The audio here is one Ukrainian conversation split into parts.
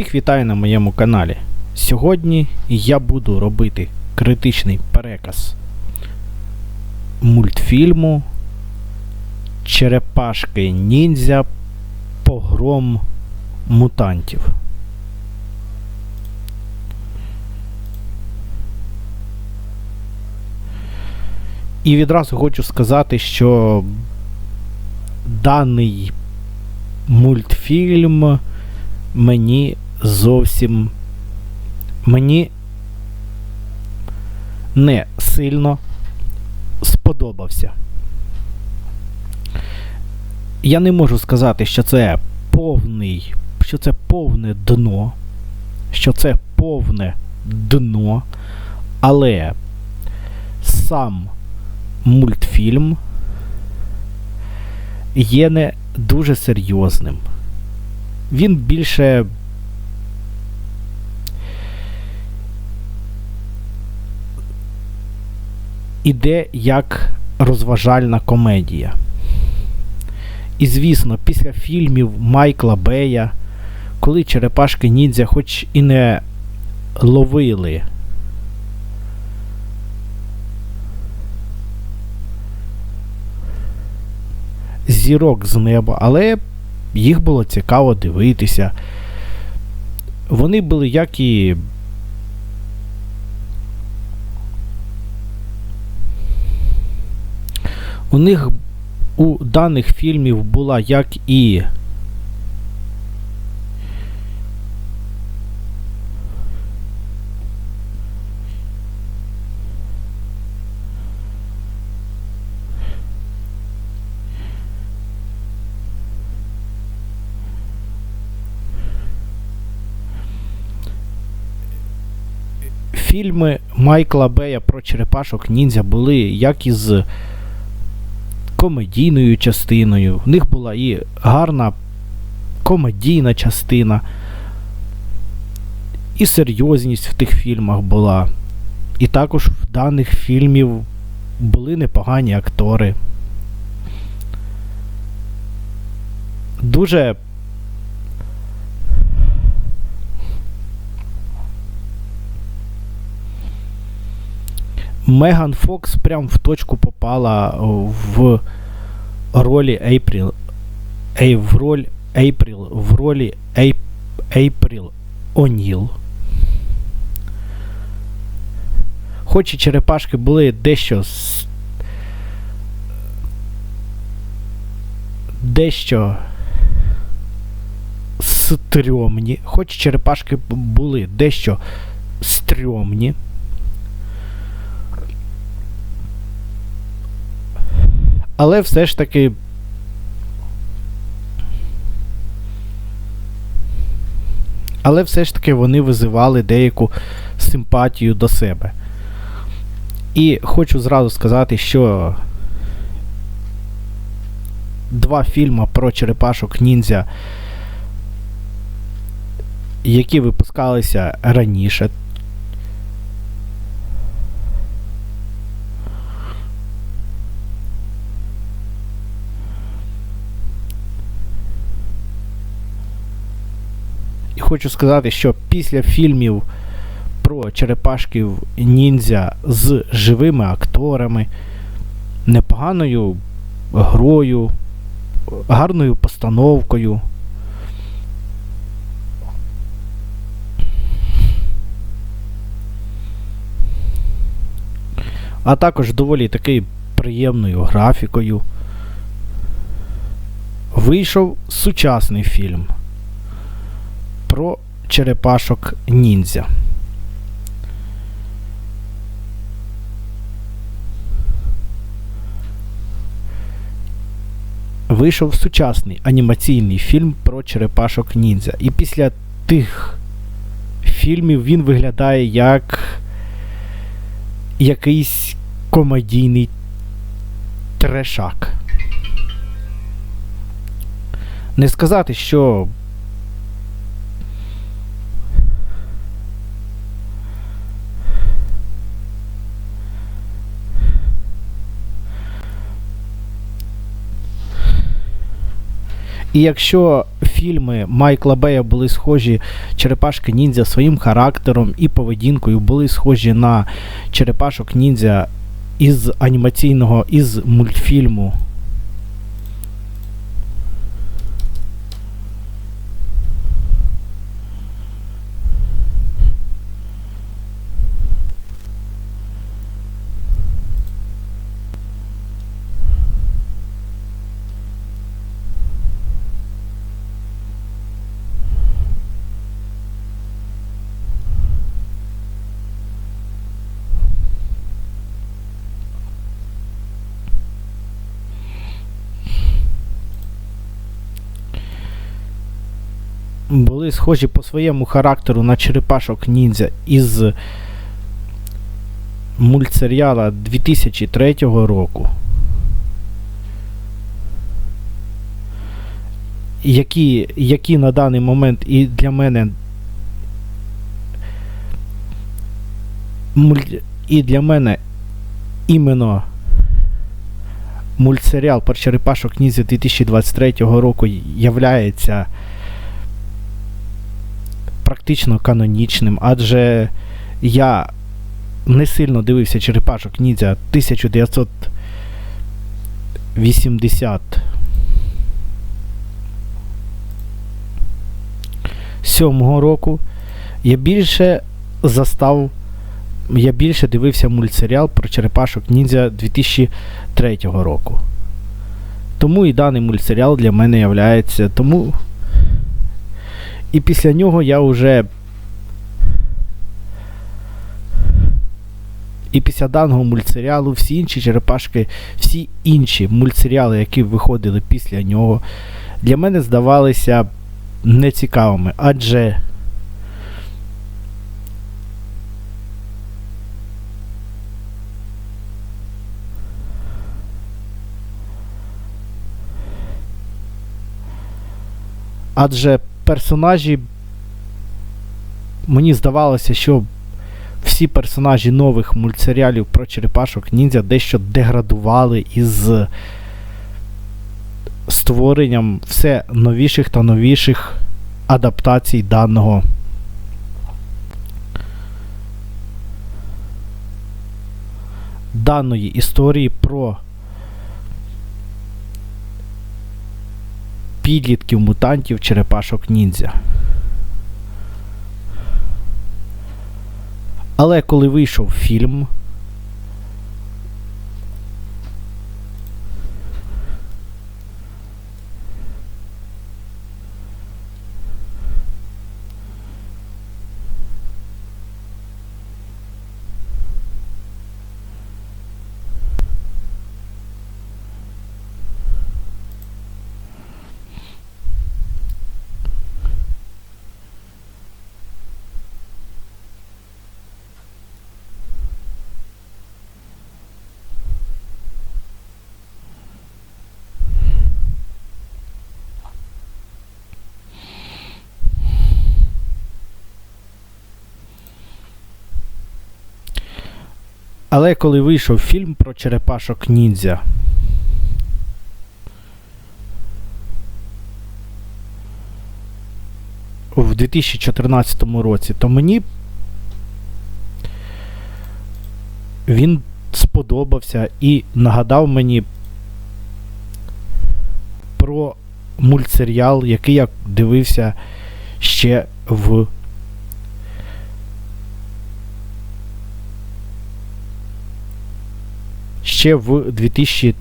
Всіх вітаю на моєму каналі. Сьогодні я буду робити критичний переказ мультфільму Черепашки ніндзя Погром мутантів. І відразу хочу сказати, що даний мультфільм мені зовсім мені не сильно сподобався. Я не можу сказати, що це повний, що це повне дно, що це повне дно, але сам мультфільм є не дуже серйозним. Він більше. Іде як розважальна комедія. І звісно, після фільмів Майкла Бея, коли черепашки ніндзя хоч і не ловили зірок з неба, але їх було цікаво дивитися. Вони були як і. У них у даних фільмів була як і. Фільми Майкла Бея про черепашок ніндзя були як із комедійною частиною. В них була і гарна комедійна частина, і серйозність в тих фільмах була. І також в даних фільмів були непогані актори. Дуже Меган Фокс прям в точку попала в ролі Ейпріл. Ей, в роль Ейпріл. В ролі Ей, Ейпріл О'Ніл. Хоч і черепашки були дещо дещо стрьомні, хоч черепашки були дещо стрьомні. Але все ж таки. Але все ж таки вони визивали деяку симпатію до себе. І хочу зразу сказати, що два фільми про черепашок ніндзя, які випускалися раніше, хочу сказати, що після фільмів про черепашків ніндзя з живими акторами, непоганою грою, гарною постановкою. А також доволі таки приємною графікою. Вийшов сучасний фільм про черепашок ніндзя. Вийшов сучасний анімаційний фільм про черепашок ніндзя. І після тих фільмів він виглядає як якийсь комедійний трешак. Не сказати, що І якщо фільми Майкла Бея були схожі Черепашки ніндзя своїм характером і поведінкою, були схожі на Черепашок ніндзя із анімаційного, із мультфільму. Були схожі по своєму характеру на черепашок ніндзя із мультсеріала 2003 року. Які, які на даний момент і для мене і для мене іменно мультсеріал про черепашок ніндзя 2023 року являється практично канонічним, адже я не сильно дивився черепашок ніндзя 1980 сьомого року. Я більше застав. Я більше дивився мультсеріал про черепашок ніндзя 2003 року. Тому і даний мультсеріал для мене являється. Тому і після нього я вже. І після даного мультсеріалу всі інші черепашки, всі інші мультсеріали, які виходили після нього, для мене здавалися нецікавими. Адже. Адже персонажі. Мені здавалося, що всі персонажі нових мультсеріалів про черепашок ніндзя дещо деградували із створенням все новіших та новіших адаптацій даного. Даної історії про підлітків мутантів черепашок ніндзя. Але коли вийшов фільм, Але коли вийшов фільм про черепашок ніндзя. В 2014 році, то мені він сподобався і нагадав мені про мультсеріал, який я дивився ще в ще в 2000,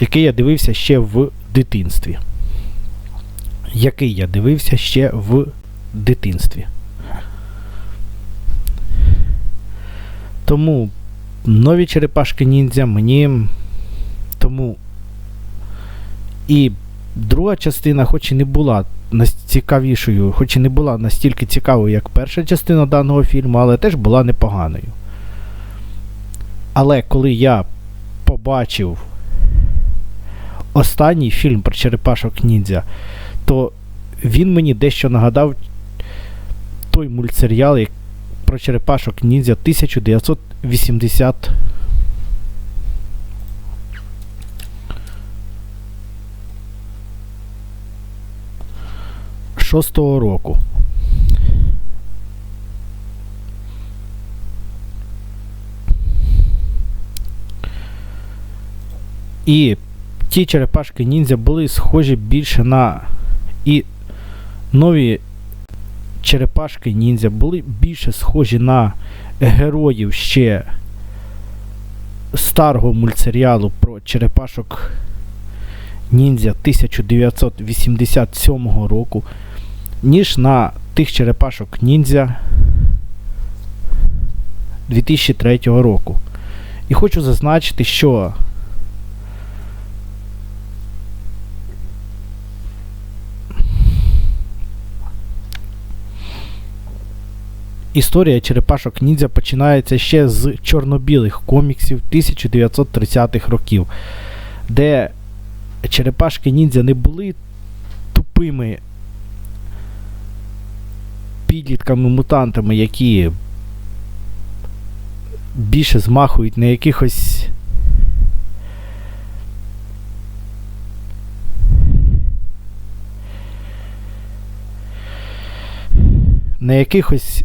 який я дивився ще в дитинстві. Який я дивився ще в дитинстві. Тому нові черепашки ніндзя мені. Тому і друга частина, хоч і не була цікавішою, хоч і не була настільки цікавою, як перша частина даного фільму, але теж була непоганою. Але коли я побачив останній фільм про черепашок ніндзя, то він мені дещо нагадав той мультсеріал про черепашок ніндзя 1980. 2006 року. І ті черепашки ніндзя були схожі більше на. І нові черепашки ніндзя були більше схожі на героїв ще старого мультсеріалу про черепашок ніндзя 1987 року, ніж на тих черепашок ніндзя 2003 року. І хочу зазначити, що Історія черепашок ніндзя починається ще з чорно-білих коміксів 1930-х років, де черепашки ніндзя не були тупими підлітками-мутантами, які більше змахують на якихось. На якихось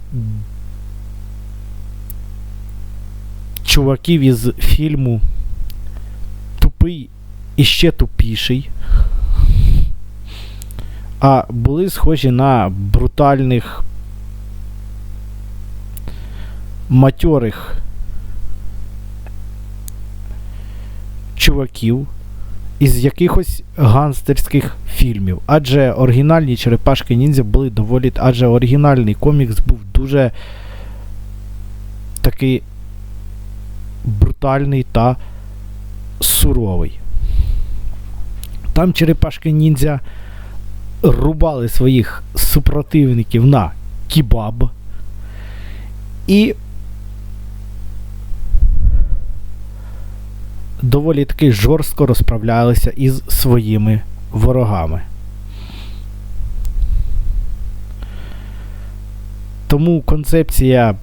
чуваків із фільму Тупий і ще тупіший. А були схожі на брутальних матьорих чуваків із якихось ганстерських фільмів. Адже оригінальні черепашки ніндзя були доволі. Адже оригінальний комікс був дуже такий брутальний та суровий. Там черепашки ніндзя рубали своїх супротивників на кібаб. І доволі таки жорстко розправлялися із своїми ворогами. Тому концепція.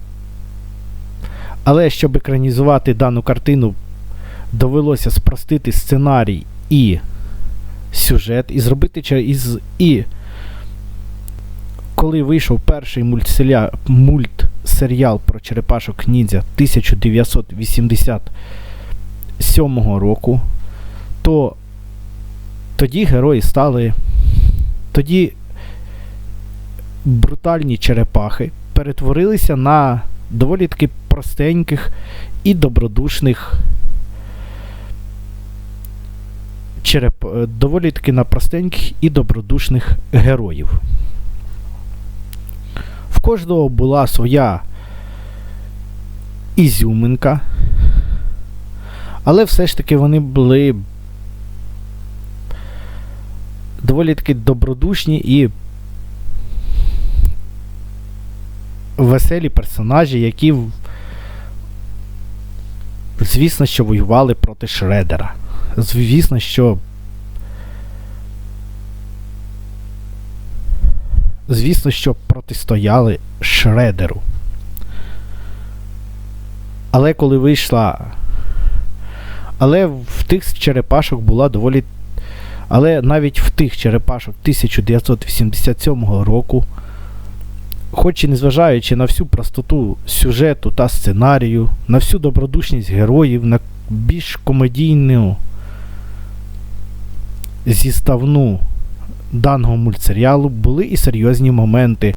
Але щоб екранізувати дану картину, довелося спростити сценарій і сюжет, і зробити із. І коли вийшов перший мультсеріал, про черепашок Ніндзя 1987 року, то тоді герої стали. Тоді брутальні черепахи перетворилися на доволі таки простеньких і добродушних череп... доволі таки на простеньких і добродушних героїв. В кожного була своя ізюминка, але все ж таки вони були доволі таки добродушні і веселі персонажі, які, звісно, що воювали проти Шредера. Звісно, що. Звісно, що протистояли Шредеру. Але коли вийшла. Але в тих черепашок була доволі. Але навіть в тих черепашок 1987 року хоч і незважаючи на всю простоту сюжету та сценарію, на всю добродушність героїв, на більш комедійну зіставну даного мультсеріалу, були і серйозні моменти.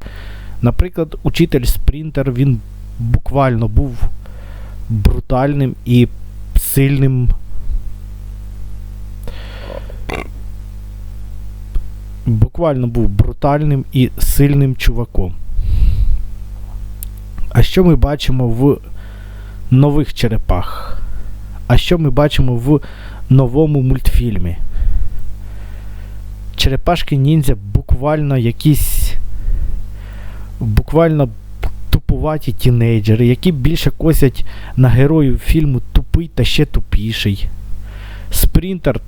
Наприклад, учитель Спрінтер він буквально був брутальним і сильним. Буквально був брутальним і сильним чуваком. А що ми бачимо в нових черепах? А що ми бачимо в новому мультфільмі? Черепашки ніндзя буквально якісь буквально тупуваті тінейджери, які більше косять на героїв фільму тупий та ще тупіший. Спринтер.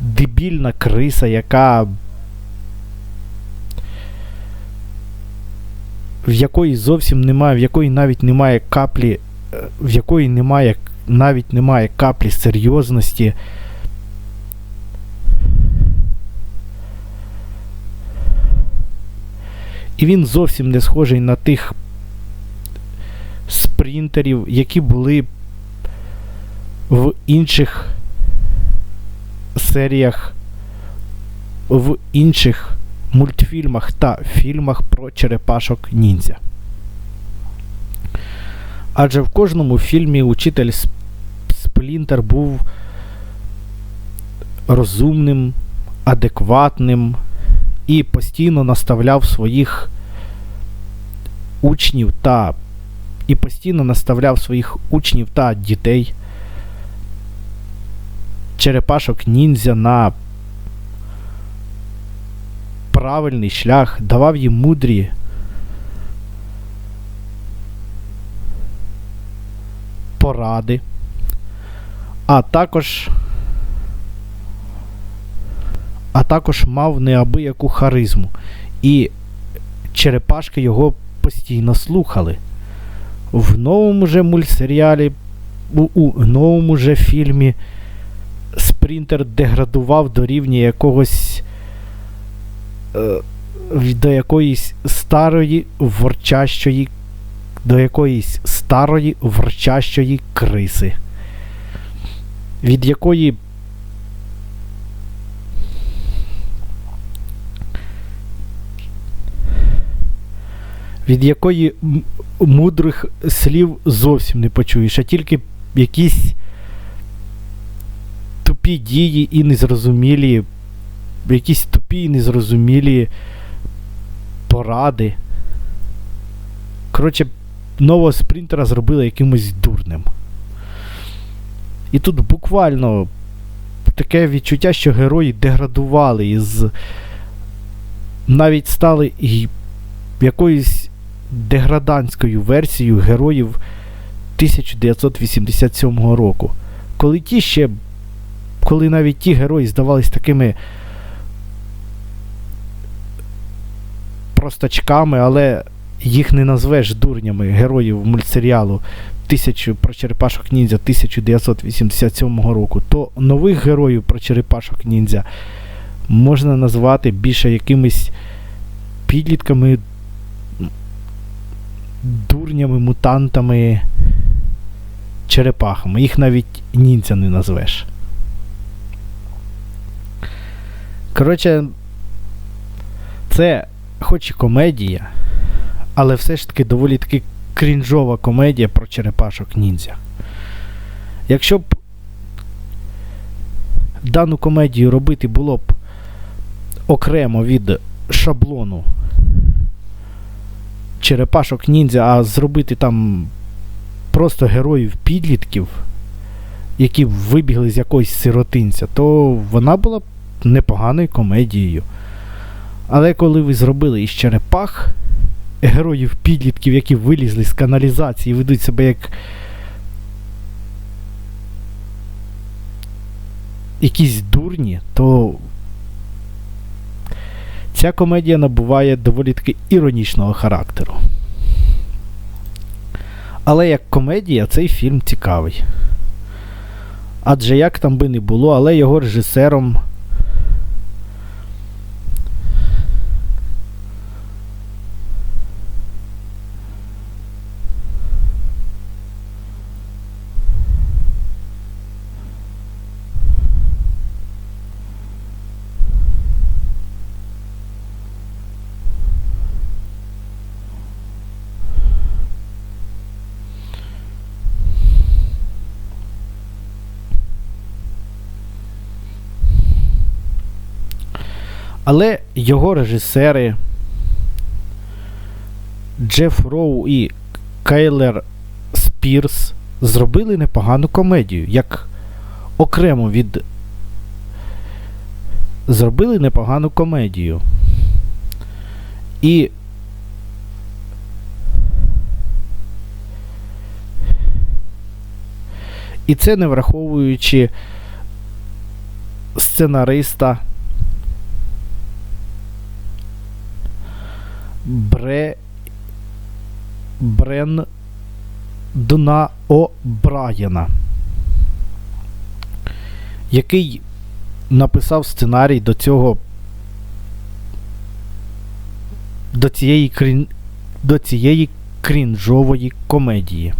Дебільна криса, яка. В якої зовсім немає, в якої навіть немає каплі, е, в якої немає навіть немає каплі серйозності. І він зовсім не схожий на тих спринтерів, які були в інших серіях, в інших мультфільмах та фільмах про черепашок ніндзя. Адже в кожному фільмі учитель Сплінтер був розумним, адекватним і постійно наставляв своїх учнів та і постійно наставляв своїх учнів та дітей черепашок ніндзя на правильний шлях, давав їм мудрі поради, а також а також мав неабияку харизму. І черепашки його постійно слухали. В новому же мультсеріалі, у, у новому же фільмі Спринтер деградував до рівня якогось е, до якоїсь старої ворчащої до якоїсь старої ворчащої криси, від якої від якої мудрих слів зовсім не почуєш, а тільки якісь тупі дії і незрозумілі, якісь тупі і незрозумілі поради. Коротше, нового спринтера зробили якимось дурним. І тут буквально таке відчуття, що герої деградували із навіть стали якоюсь деградантською версією героїв 1987 року. Коли ті ще. Коли навіть ті герої здавались такими простачками, але їх не назвеш дурнями героїв мультсеріалу тисячу про черепашок ніндзя 1987 року, то нових героїв про черепашок ніндзя можна назвати більше якимись підлітками, дурнями, мутантами, черепахами. Їх навіть ніндзя не назвеш. Коротше, це хоч і комедія, але все ж таки доволі таки крінжова комедія про черепашок ніндзя. Якщо б дану комедію робити було б окремо від шаблону черепашок ніндзя, а зробити там просто героїв підлітків, які вибігли з якогось сиротинця, то вона була б непоганою комедією. Але коли ви зробили із черепах героїв підлітків, які вилізли з каналізації ведуть себе як якісь дурні, то ця комедія набуває доволі таки іронічного характеру. Але як комедія цей фільм цікавий. Адже як там би не було, але його режисером Але його режисери Джеф Роу і Кайлер Спірс зробили непогану комедію, як окремо від. Зробили непогану комедію. І. І це не враховуючи сценариста Бре... Брен Дна О'Брайена, який написав сценарій до цього до цієї, крін... до цієї крінжової комедії.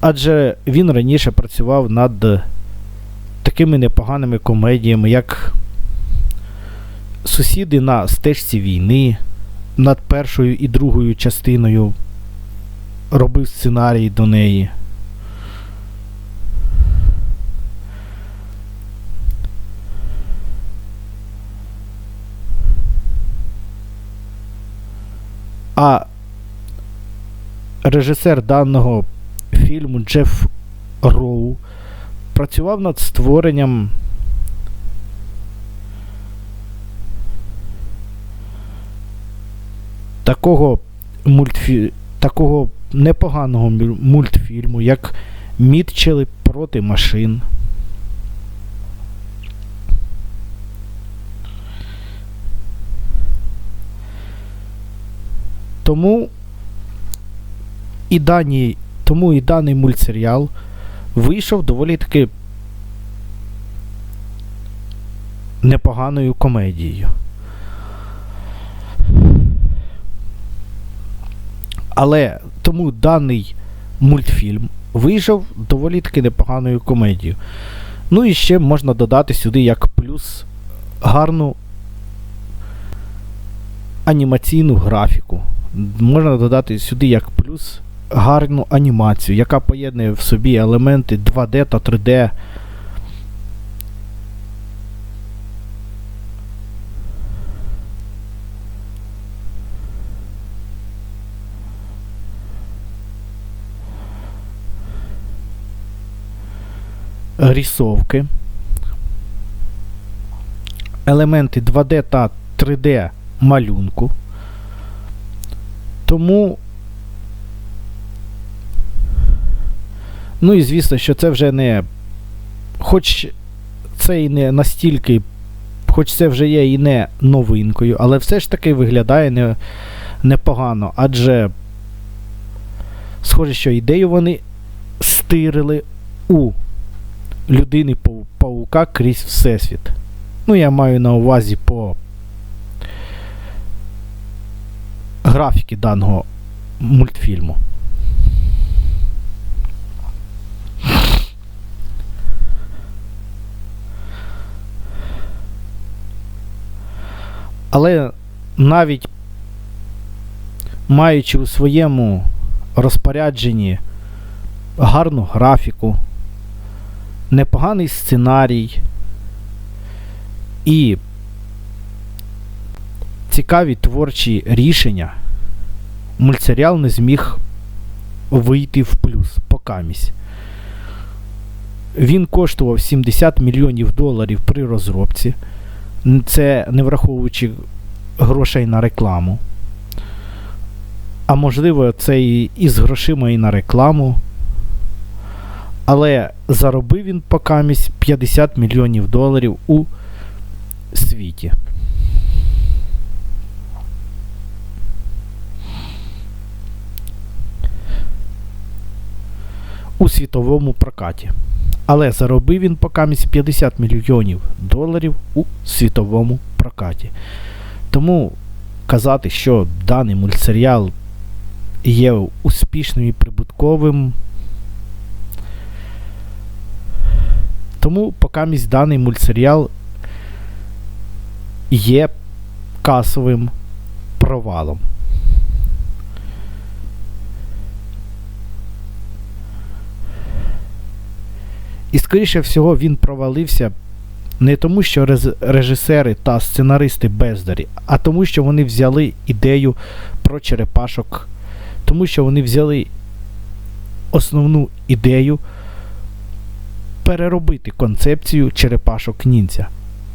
Адже він раніше працював над такими непоганими комедіями, як Сусіди на стежці війни, над першою і другою частиною робив сценарій до неї. А режисер даного фільму Джеф Роу працював над створенням такого мультфі... такого непоганого мультфільму, як Мітчели проти машин. Тому і дані, тому і даний мультсеріал вийшов доволі таки непоганою комедією. Але тому даний мультфільм вийшов доволі таки непоганою комедією. Ну і ще можна додати сюди як плюс гарну анімаційну графіку. Можна додати сюди як плюс гарну анімацію, яка поєднує в собі елементи 2D та 3D. Рисовки, елементи 2D та 3D малюнку. Тому Ну і звісно, що це вже не. Хоч це і не настільки, хоч це вже є і не новинкою, але все ж таки виглядає не, непогано. Адже схоже, що ідею вони стирили у людини паука крізь Всесвіт. Ну, я маю на увазі по графіки даного мультфільму. Але навіть маючи у своєму розпорядженні гарну графіку, непоганий сценарій і цікаві творчі рішення, мультсеріал не зміг вийти в плюс покамість. Він коштував 70 мільйонів доларів при розробці. Це не враховуючи грошей на рекламу. А можливо, це і, з грошима і на рекламу. Але заробив він покамість 50 мільйонів доларів у світі. У світовому прокаті. Але заробив він покамість 50 мільйонів доларів у світовому прокаті. Тому казати, що даний мультсеріал є успішним і прибутковим. Тому покамість даний мультсеріал є касовим провалом. І, скоріше всього, він провалився не тому, що режисери та сценаристи бездарі, а тому, що вони взяли ідею про черепашок, тому що вони взяли основну ідею переробити концепцію черепашок ніндзя.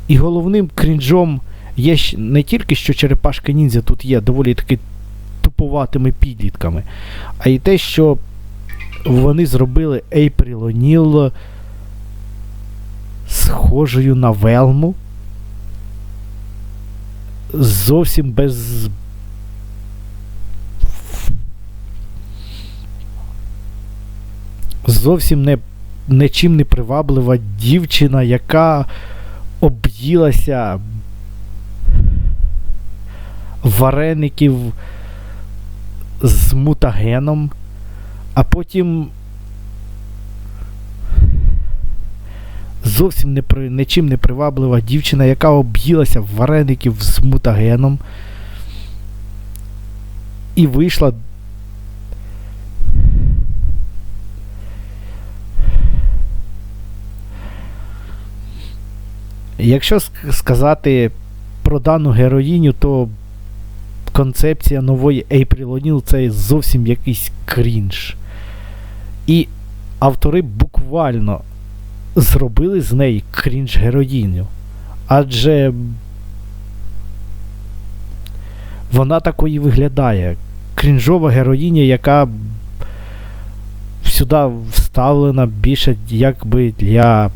І головним крінжом є не тільки, що черепашки ніндзя тут є доволі таки тупуватими підлітками, а й те, що вони зробили Ейпріл О'Ніл схожою на велму. Зовсім без. Зовсім не нічим не приваблива дівчина, яка об'їлася вареників з мутагеном, а потім зовсім не при, нічим не приваблива дівчина, яка об'їлася вареників з мутагеном і вийшла. Якщо сказати про дану героїню, то концепція нової April O'Neil це зовсім якийсь крінж. І автори буквально зробили з неї крінж героїню. Адже вона такої виглядає. Крінжова героїня, яка сюди вставлена більше якби для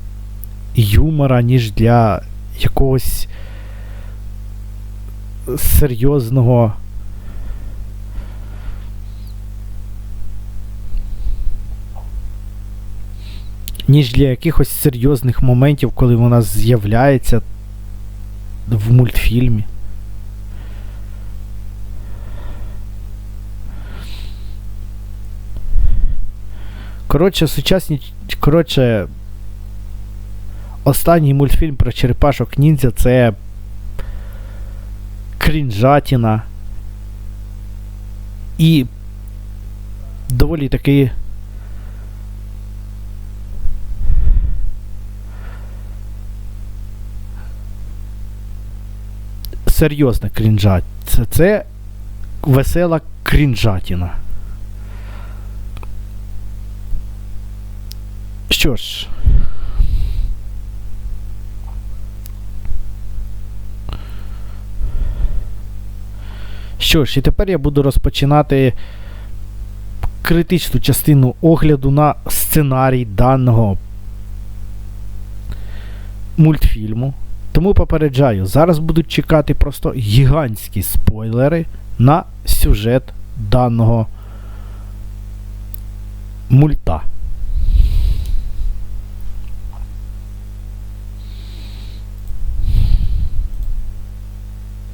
юмора, ніж для якогось серйозного. Ніж для якихось серйозних моментів, коли вона з'являється в мультфільмі. Коротше, сучасні. Коротше, останній мультфільм про черепашок ніндзя це крінжатіна. І доволі таки. Серйозна крінжа. Це, це весела крінжатіна. Що ж. Що ж, і тепер я буду розпочинати критичну частину огляду на сценарій даного мультфільму. Тому попереджаю, зараз будуть чекати просто гігантські спойлери на сюжет даного мульта.